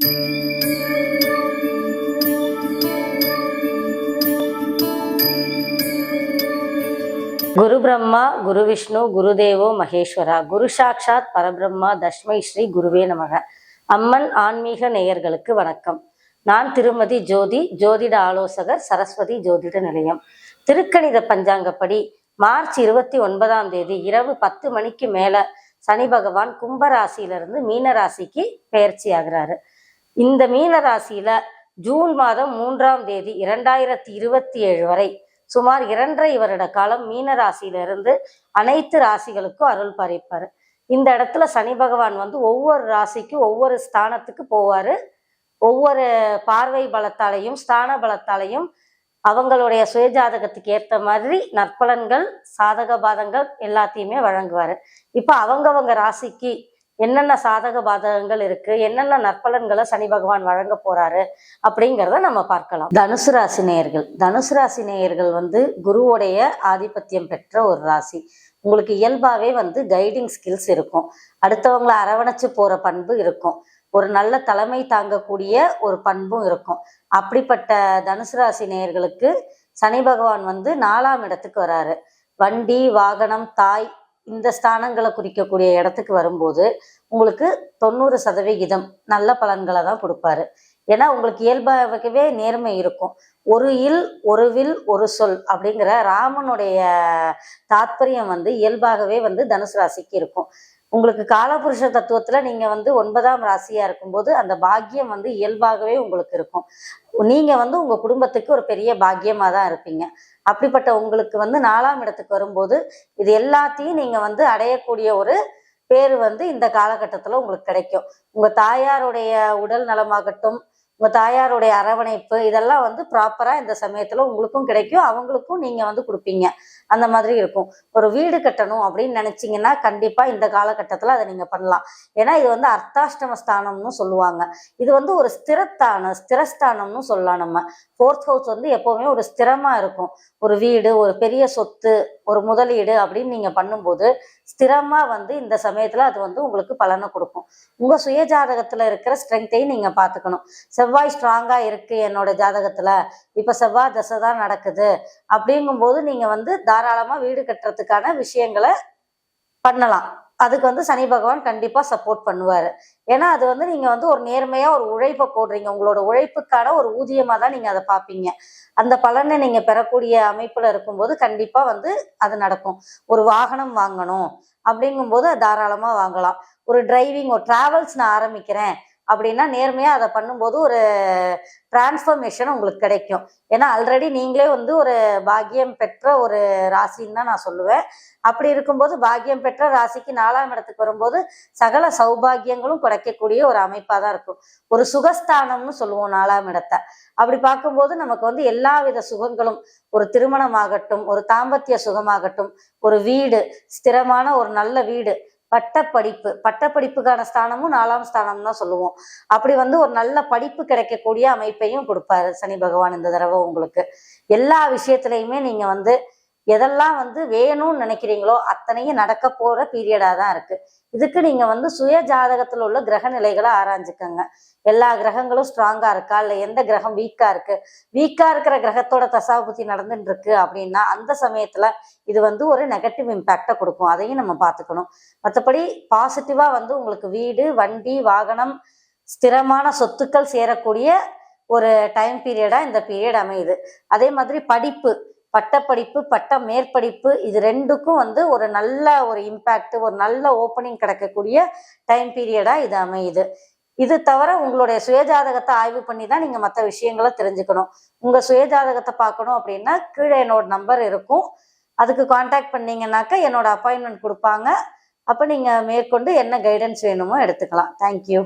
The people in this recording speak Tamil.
குரு பிரம்மா குரு விஷ்ணு குருதேவோ மகேஸ்வரா. குரு சாட்சாத் பரபிரம்மா தஷ்மை ஸ்ரீ குருவே நமக. அம்மன் ஆன்மீக நேயர்களுக்கு வணக்கம். நான் திருமதி ஜோதி ஜோதிட ஆலோசகர் சரஸ்வதி ஜோதிட நிலையம். திருக்கணித பஞ்சாங்கப்படி மார்ச் இருபத்தி ஒன்பதாம் தேதி இரவு பத்து மணிக்கு மேல சனி பகவான் கும்பராசியிலிருந்து மீன ராசிக்கு பெயர்ச்சி ஆகிறாரு. இந்த மீன ராசியில ஜூன் மாதம் மூன்றாம் தேதி இரண்டாயிரத்தி இருபத்தி ஏழு வரை சுமார் இரண்டரை வருட காலம் மீன ராசியிலிருந்து அனைத்து ராசிகளுக்கும் அருள் பறிப்பார் இந்த இடத்துல சனி பகவான் வந்து ஒவ்வொரு ராசிக்கும் ஒவ்வொரு ஸ்தானத்துக்கு போவாரு. ஒவ்வொரு பார்வை பலத்தாலையும் ஸ்தான பலத்தாலையும் அவங்களுடைய சுயஜாதகத்துக்கு ஏற்ற மாதிரி நற்பலன்கள் சாதக பாதங்கள் எல்லாத்தையுமே வழங்குவார். இப்போ அவங்கவங்க ராசிக்கு என்னென்ன சாதக பாதகங்கள் இருக்கு? என்னென்ன நற்பலன்களை சனி பகவான் வழங்க போறாரு? அப்படிங்கிறத நம்ம பார்க்கலாம். தனுசு ராசி நேயர்கள். தனுசு ராசி நேயர்கள் வந்து குருவோடைய ஆதிபத்தியம் பெற்ற ஒரு ராசி. உங்களுக்கு இயல்பாவே வந்து கைடிங் ஸ்கில்ஸ் இருக்கும். அடுத்தவங்களை அரவணைச்சு போற பண்பு இருக்கும். ஒரு நல்ல தலைமை தாங்கக்கூடிய ஒரு பண்பும் இருக்கும். அப்படிப்பட்ட தனுசு ராசி நேயர்களுக்கு சனி பகவான் வந்து நாலாம் இடத்துக்கு வராரு. வண்டி வாகனம் தாய் இந்த ஸ்தானங்களை குறிக்கக்கூடிய இடத்துக்கு வரும்போது உங்களுக்கு தொண்ணூறு சதவிகிதம் நல்ல பலன்களை தான் கொடுப்பாரு. ஏன்னா உங்களுக்கு இயல்பாகவே நேர்மை இருக்கும். ஒரு இல் ஒரு வில் ஒரு சொல் அப்படிங்கிற ராமனுடைய தாத்பரியம் வந்து இயல்பாகவே வந்து தனுசு ராசிக்கு இருக்கும். உங்களுக்கு காலபுருஷ தத்துவத்துல நீங்க வந்து ஒன்பதாம் ராசியா இருக்கும்போது அந்த பாக்கியம் வந்து இயல்பாகவே உங்களுக்கு இருக்கும். நீங்க வந்து உங்க குடும்பத்துக்கு ஒரு பெரிய பாக்கியமா தான் இருப்பீங்க. அப்படிப்பட்ட உங்களுக்கு வந்து நாலாம் இடத்துக்கு வரும்போது இது எல்லாத்தையும் நீங்க வந்து அடையக்கூடிய ஒரு பேர் வந்து இந்த காலகட்டத்தில் உங்களுக்கு கிடைக்கும். உங்கள் தாயாருடைய உடல் நலமாகட்டும் உங்கள் தாயாருடைய அரவணைப்பு இதெல்லாம் வந்து ப்ராப்பராக இந்த சமயத்தில் உங்களுக்கும் கிடைக்கும். அவங்களுக்கும் நீங்கள் வந்து கொடுப்பீங்க. அந்த மாதிரி இருக்கும். ஒரு வீடு கட்டணும் அப்படின்னு நினச்சிங்கன்னா கண்டிப்பாக இந்த காலகட்டத்தில் அதை நீங்கள் பண்ணலாம். ஏன்னா இது வந்து அர்த்தாஷ்டம ஸ்தானம்னு சொல்லுவாங்க. இது வந்து ஒரு ஸ்திரத்தான ஸ்திரஸ்தானம்னு சொல்லலாம் நம்ம. ஃபோர்த் ஹவுஸ் வந்து எப்போவுமே ஒரு ஸ்திரமாக இருக்கும். ஒரு வீடு ஒரு பெரிய சொத்து ஒரு முதலீடு அப்படின்னு நீங்க பண்ணும்போது ஸ்திரமா வந்து இந்த சமயத்துல அது வந்து உங்களுக்கு பலனை கொடுக்கும். உங்க சுய ஜாதகத்துல இருக்கிற ஸ்ட்ரென்த்தையும் நீங்க பாத்துக்கணும் செவ்வாய் ஸ்ட்ராங்கா இருக்கு என்னோட ஜாதகத்துல. இப்ப செவ்வாய் தசை தான் நடக்குது. அப்படிங்கும்போது நீங்க வந்து தாராளமா வீடு கட்டுறதுக்கான விஷயங்களை பண்ணலாம். அதுக்கு வந்து சனி பகவான் கண்டிப்பா சப்போர்ட் பண்ணுவாரு. ஏன்னா அது வந்து நீங்க வந்து ஒரு நேர்மையா ஒரு உழைப்பை போடுறீங்க. உங்களோட உழைப்புக்கான ஒரு ஊதியமா தான் நீங்க அதை பார்ப்பீங்க. அந்த பலனை நீங்க பெறக்கூடிய அமைப்புல இருக்கும்போது கண்டிப்பா வந்து அது நடக்கும். ஒரு வாகனம் வாங்கணும் அப்படிங்கும்போது அது தாராளமா வாங்கலாம். ஒரு டிரைவிங் ஒரு டிராவல்ஸ் நான் ஆரம்பிக்கிறேன். அப்படின்னா நேர்மையாக அதை பண்ணும்போது ஒரு டிரான்ஸ்ஃபர்மேஷன் உங்களுக்கு கிடைக்கும். ஏன்னா ஆல்ரெடி நீங்களே வந்து ஒரு பாக்கியம் பெற்ற ஒரு ராசின்னு தான் நான் சொல்லுவேன். அப்படி இருக்கும்போது பாக்கியம் பெற்ற ராசிக்கு நாலாம் இடத்துக்கு வரும்போது சகல சௌபாகியங்களும் கிடைக்கக்கூடிய ஒரு அமைப்பாக தான் இருக்கும். ஒரு சுகஸ்தானம்னு சொல்லுவோம் நாலாம் இடத்தை. அப்படி பார்க்கும்போது நமக்கு வந்து எல்லா வித சுகங்களும் ஒரு திருமணமாகட்டும் ஒரு தாம்பத்திய சுகமாகட்டும் ஒரு வீடு ஸ்திரமான ஒரு நல்ல வீடு பட்டப்படிப்பு. பட்டப்படிப்புக்கான ஸ்தானமும் நாலாம் ஸ்தானம் தான் சொல்லுவோம். அப்படி வந்து ஒரு நல்ல படிப்பு கிடைக்கக்கூடிய அமைப்பையும் கொடுப்பாரு சனி பகவான் இந்த தடவை உங்களுக்கு. எல்லா விஷயத்துலையுமே நீங்க வந்து எதெல்லாம் வந்து வேணும்னு நினைக்கிறீங்களோ அத்தனையும் நடக்க போற பீரியடா தான் இருக்கு. இதுக்கு நீங்க வந்து சுய ஜாதகத்துல உள்ள கிரக நிலைகளை ஆராய்ஞ்சுக்கோங்க. எல்லா கிரகங்களும் ஸ்ட்ராங்கா இருக்கா? இல்ல எந்த கிரகம் வீக்கா இருக்கு? வீக்கா இருக்கிற கிரகத்தோட தசாபுத்தி நடந்துட்டு இருக்கு அப்படின்னா அந்த சமயத்துல இது வந்து ஒரு நெகட்டிவ் இம்பேக்டை கொடுக்கும். அதையும் நம்ம பார்த்துக்கணும். மற்றபடி பாசிட்டிவா வந்து உங்களுக்கு வீடு வண்டி வாகனம் ஸ்திரமான சொத்துக்கள் சேரக்கூடிய ஒரு டைம் பீரியடா இந்த பீரியட் அமையுது. அதே மாதிரி படிப்பு. பட்டப்படிப்பு பட்ட மேற்படிப்பு இது ரெண்டுக்கும் வந்து ஒரு நல்ல ஒரு இம்பேக்ட் ஒரு நல்ல ஓப்பனிங் கிடைக்கக்கூடிய டைம் பீரியடா இது அமையுது. இது தவிர உங்களுடைய சுயஜாதகத்தை ஆய்வு பண்ணி தான் நீங்க மற்ற விஷயங்களை தெரிஞ்சுக்கணும். உங்க சுயஜாதகத்தை பார்க்கணும் அப்படின்னா கீழே என்னோட நம்பர் இருக்கும். அதுக்கு காண்டாக்ட் பண்ணீங்கன்னாக்கா என்னோட அப்பாயின்மெண்ட் கொடுப்பாங்க. அப்போ நீங்க மேற்கொண்டு என்ன கைடன்ஸ் வேணுமோ எடுத்துக்கலாம். தேங்க்யூ